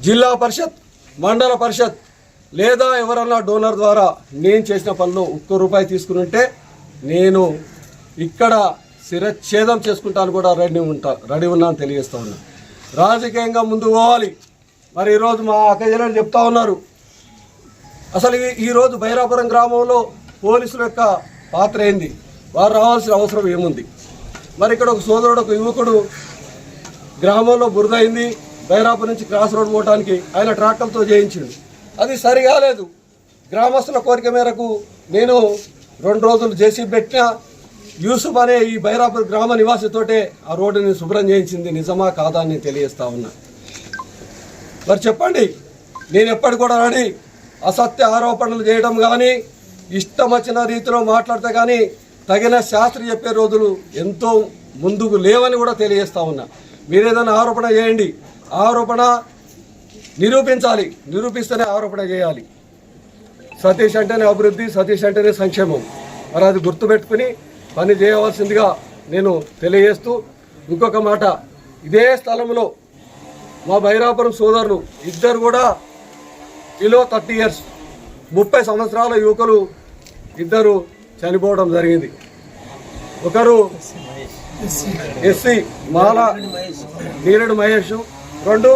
జిల్లా పరిషత్ మండల పరిషత్ లేదా ఎవరన్నా డోనర్ ద్వారా నేను చేసిన పనులు ఒక్క రూపాయి తీసుకుని నేను ఇక్కడ శిరఛేదం చేసుకుంటాను కూడా రెడీ ఉంటా రెడీ ఉన్నాను తెలియజేస్తా ఉన్నా. రాజకీయంగా ముందుకు పోవాలి. మరి ఈరోజు మా అక్కజనులు చెప్తా ఉన్నారు. అసలు ఈరోజు బైరాపురం గ్రామంలో పోలీసుల యొక్క పాత్ర ఏంది? వారు రావాల్సిన అవసరం ఏముంది? మరి ఇక్కడ ఒక సోదరుడు ఒక యువకుడు గ్రామంలో బురదైంది అయింది నుంచి క్రాస్ రోడ్ పోవడానికి ఆయన ట్రాక్టర్తో చేయించిండు. అది సరికాలేదు గ్రామస్తుల కోరిక మేరకు నేను రెండు రోజులు చేసి పెట్టిన యూసుఫ్ అనే ఈ బైరాపూర్ గ్రామ నివాసితోటే ఆ రోడ్డుని శుభ్రం చేయించింది. నిజమా కాదా అని తెలియజేస్తా ఉన్నా. మరి చెప్పండి నేను ఎప్పటి కూడా రాని అసత్య ఆరోపణలు చేయడం కానీ ఇష్టం వచ్చిన రీతిలో మాట్లాడితే కానీ తగిన శాస్త్రి చెప్పే రోజులు ఎంతో ముందుకు లేవని కూడా తెలియజేస్తా ఉన్నా. మీరు ఏదైనా ఆరోపణ చేయండి. ఆరోపణ నిరూపించాలి నిరూపిస్తేనే ఆరోపణ చేయాలి సతీష్ అంటేనే అభివృద్ధి సతీష్ అంటేనే సంక్షేమం మరి అది గుర్తుపెట్టుకుని పని చేయవలసిందిగా నేను తెలియజేస్తూ ఇంకొక మాట ఇదే స్థలంలో మా బైరాపురం సోదరులు ఇద్దరు కూడా బిలో థర్టీ ఇయర్స్ ముప్పై సంవత్సరాల యువకులు ఇద్దరు చనిపోవడం జరిగింది ఒకరు ఎస్సీ మాల నీరడు మహేష్ రెండు